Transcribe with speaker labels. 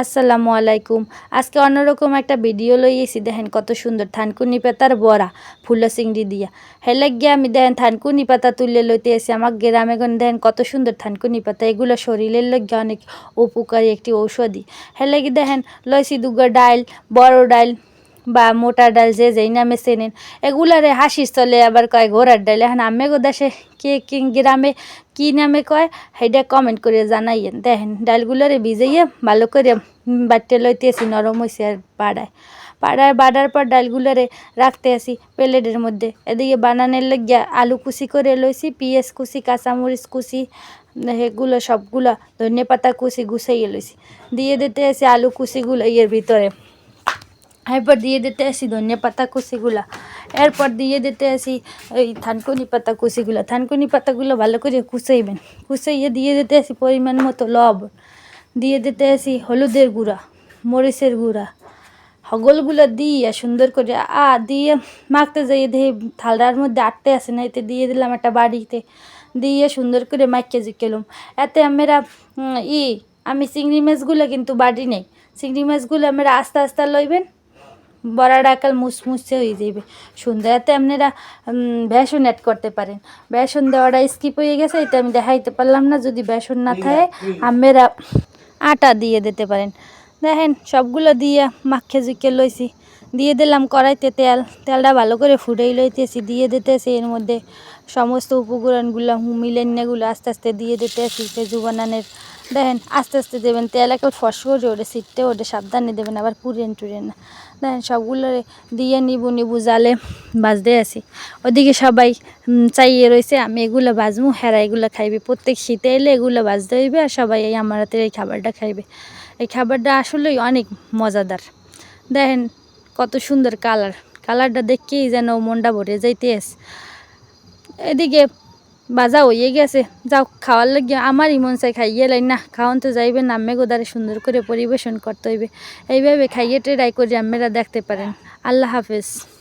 Speaker 1: আসসালামু আলাইকুম। আজকে অন্যরকম একটা ভিডিও লইয়েছি, দেখেন কত সুন্দর থানকুনি পাতার বড়া, ফুলো সিংড়ি দিয়া। হেলে গিয়ে আমি দেখেন থানকুনি পাতা তুলে লইতে এসে আমার গ্রামে গণ দেখেন কত সুন্দর থানকুনি পাতা, এগুলো শরীরের লগে অনেক উপকারী একটি ঔষধি। হেলে গিয়ে দেখেন লইছি দুগো ডাইল, বড় ডাইল বা মোটা ডাল যে যেই নামে চেনেন, এগুলারে হাসির চলে আবার কয় ঘোড়ার ডাল। এখন আমেগো দেশে কে কি গ্রামে কি নামে কয়, সেইটা কমেন্ট করে জানাইয়েন। দেখেন, ডালগুলোরে ভিজাইয়ে ভালো করে বাটতে লইতেছি, নরম হয়েছে আর পাড়ায় পাড়ায় বাড়ার পর ডালগুলোরে রাখতে আসি প্লেটের মধ্যে। এদিকে বানানোর লাগিয়া আলু কুচি করে লইছি, পিঁয়াজ কুচি, কাঁচামরিচ কুচি, এগুলো সবগুলো ধনে পাতা কুচি গুছাইয়ে লইছি। দিয়ে দিতে আসি আলু কুচিগুলো ইয়ের ভিতরে। এরপর দিয়ে দিতে আসি ধনিয়া পাতা কুচিগুলা এরপর দিয়ে দিতে আসি ওই থানকুনি পাতা কুচিগুলো থানকুনি পাতাগুলো ভালো করে কুচাইবেন কুচাইয়ে দিয়ে দিতে আসি পরিমাণ মতো লবণ দিয়ে দিতে আসি হলুদের গুঁড়া মরিচের গুঁড়া হগলগুলো দিয়ে সুন্দর করে আ দিয়ে মাখতে যাই দেখি থালার মধ্যে আটতে আসে না এতে দিয়ে দিলাম একটা বাড়িতে দিয়ে সুন্দর করে মাখিয়ে জিকেলুম এতে আমরা ই আমি চিংড়ি মাছগুলো কিন্তু বাড়ি নেই চিংড়ি মাছগুলো আমরা আস্তে আস্তে লইবেন বড়াটা কাল মুসমুসে হয়ে যাবে সুন্দর এতে আপনারা বেসন অ্যাড করতে পারেন। বেসন দেওয়াটা স্কিপ হয়ে গেছে এটা আমি দেখাইতে পারলাম না। যদি বেসন না থাকে আমরা আটা দিয়ে দিতে পারেন। দেখেন সবগুলো দিয়ে মাখে জুকে লইছি। দিয়ে দিলাম কড়াইতে তেল। তেলটা ভালো করে ফুটেই লইতেছি দিয়ে দিতেছি। এর মধ্যে সমস্ত উপকরণগুলো মিলেন্যাগুলো আস্তে আস্তে দিয়ে দিতেছি পেঁজু বানানের দেখেন, আস্তে আস্তে দেবেন, তেল একেবারে ফস করে ওঠে সিটতে ওঠে সাবধানে দেবেন, আবার পুরেন টুরেন না। দেখেন সবগুলো দিয়ে নিবু নিবু জালে বাজতে আছি। ওদিকে সবাই চাইয়ে রয়েছে আমি এগুলো বাজমু, হেরা এগুলো খাইবে। প্রত্যেক শীতে এলে এগুলো বাজতে হইবে, আর সবাই এই আমার হাতের এই খাবারটা খাইবে। এই খাবারটা আসলেই অনেক মজাদার। দেখেন, কত সুন্দর কালার। কালারটা দেখেই যেন মনটা ভরে যাইতে আস এদিকে বাজা হয়ে গেছে। যাও, খাওয়ার লাগে, আমার ইমন চাই, খাইয়ে লাই। না, খাওয়ান তো যাইবে নামে গোদারে সুন্দর করে পরিবেশন করতে হইবে। এইভাবে খাইয়ে ট্রাই করে আমেরা দেখতে পারেন। আল্লাহ হাফেজ।